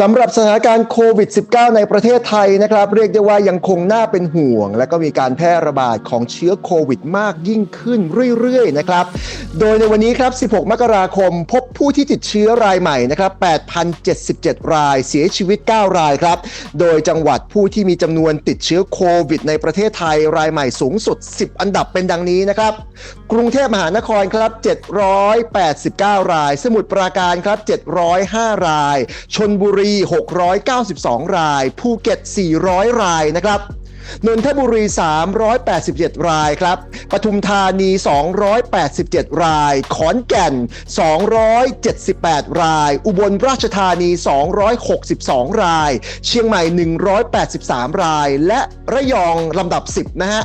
สำหรับสถานการณ์โควิด -19 ในประเทศไทยนะครับ เรียกได้ว่ายังคงน่าเป็นห่วง และก็มีการแพร่ระบาดของเชื้อโควิดมากยิ่งขึ้นเรื่อยๆนะครับ โดยในวันนี้ครับ 16 มกราคม พบผู้ที่ติดเชื้อรายใหม่นะครับ 8,077 ราย เสียชีวิต 9 รายครับ โดยจังหวัดผู้ที่มีจำนวนติดเชื้อโควิดในประเทศไทยรายใหม่สูงสุด 10 อันดับเป็นดังนี้นะครับ กรุงเทพมหานครครับ 789 ราย สมุทรปราการครับ 705 ราย ชนบุรีี 692 ราย ภูเก็ต 400 รายนะครับนนทบุรี 387 รายครับ ปทุมธานี 287 ราย ขอนแก่น 278 ราย อุบลราชธานี 262 ราย เชียงใหม่ 183 ราย และระยองลำดับ 10 นะฮะ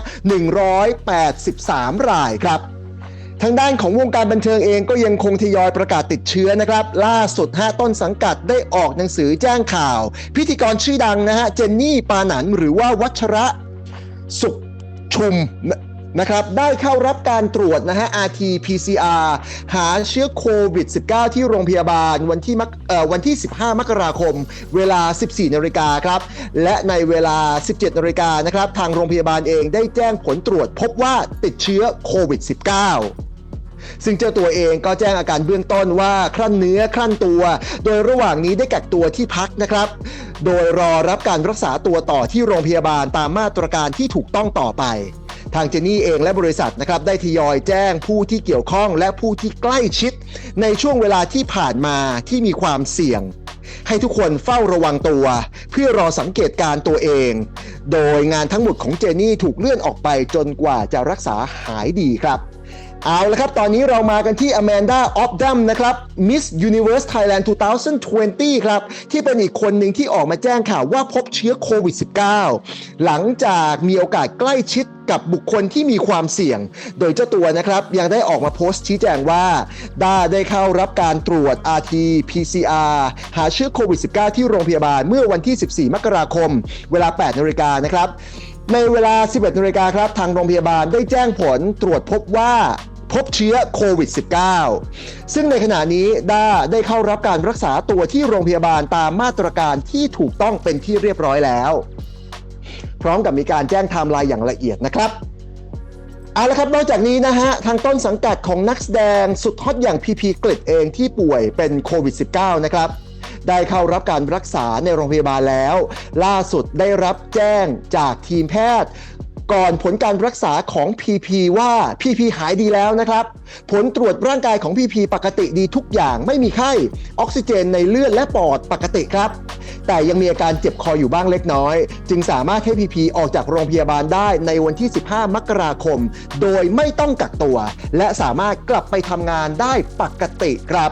183 รายครับ ทางด้านของวงการบันเทิงเองก็ยังคงทยอยประกาศติดเชื้อนะครับ ล่าสุดฮะต้นสังกัดได้ออกหนังสือแจ้งข่าว พิธีกรชื่อดังนะฮะเจนนี่ปาหนันหรือว่าวัชระสุขชุมนะครับได้เข้ารับการตรวจนะฮะ RT-PCR หาเชื้อโควิด -19 ที่โรงพยาบาลวันที่วันที่ 15 มกราคม เวลา 14 นาฬิกาครับ และในเวลา 17 นาฬิกานะครับ ทางโรงพยาบาลเองได้แจ้งผลตรวจพบว่าติดเชื้อโควิด -19 ซึ่งเจ้าตัวเองก็แจ้งอาการเบื้องต้นว่าคลั่นเนื้อคลั่นตัว โดยระหว่างนี้ได้กักตัวที่พักนะครับ โดยรอรับการรักษาตัวต่อที่โรงพยาบาลตามมาตรการที่ถูกต้องต่อไปทางเจนี่เองและบริษัทนะครับได้ทยอยแจ้งผู้ที่เกี่ยวข้องและผู้ที่ใกล้ชิด ในช่วงเวลาที่ผ่านมาที่มีความเสี่ยง ให้ทุกคนเฝ้าระวังตัว เพื่อรอสังเกตการตัวเอง โดยงานทั้งหมดของเจนี่ถูกเลื่อนออกไปจนกว่าจะรักษาหายดีครับ เอาละครับ ตอนนี้เรามากันที่ Amanda o f d a m นะครับ Miss Universe Thailand 2020 ครับ ที่เป็นอีกคนหนึ่งที่ออกมาแจ้งข่าวว่าพบเชื้อโควิด -19 หลังจากมีโอกาสใกล้ชิดกับบุคคลที่มีความเสี่ยง โดยเจ้าตัวนะครับ ยังได้ออกมาโพสต์ชี้แจงว่าด้าได้เข้ารับการตรวจ RT-PCR หาเชื้อโควิด -19 ที่โรงพยาบาลเมื่อวันที่ 14 มกราคม เวลา 8 นาฬิกานะครับ ในเวลา 11 นาฬิกาครับ ทางโรงพยาบาลได้แจ้งผลตรวจพบว่า พบเชื้อโควิด -19 ซึ่งในขณะนี้ด้าได้เข้ารับการรักษาตัวที่โรงพยาบาลตามมาตรการที่ถูกต้องเป็นที่เรียบร้อยแล้ว พร้อมกับมีการแจ้งไทม์ไลน์อย่างละเอียดนะครับเอาละครับ นอกจากนี้นะฮะ ทางต้นสังกัดของนักแสดงสุดฮอตอย่างพีพีกฤษเองที่ป่วยเป็นโควิด -19 นะครับ ได้เข้ารับการรักษาในโรงพยาบาลแล้ว ล่าสุดได้รับแจ้งจากทีมแพทย์ ก่อนผลการรักษาของ PP ว่า PP หายดีแล้วนะครับ ผลตรวจร่างกายของ PP ปกติดีทุกอย่างไม่มีไข้ออกซิเจนในเลือดและปอดปกติครับ แต่ยังมีอาการเจ็บคออยู่บ้างเล็กน้อย จึงสามารถให้ PP ออกจากโรงพยาบาลได้ในวันที่ 15 มกราคม โดยไม่ต้องกักตัว และสามารถกลับไปทำงานได้ปกติครับ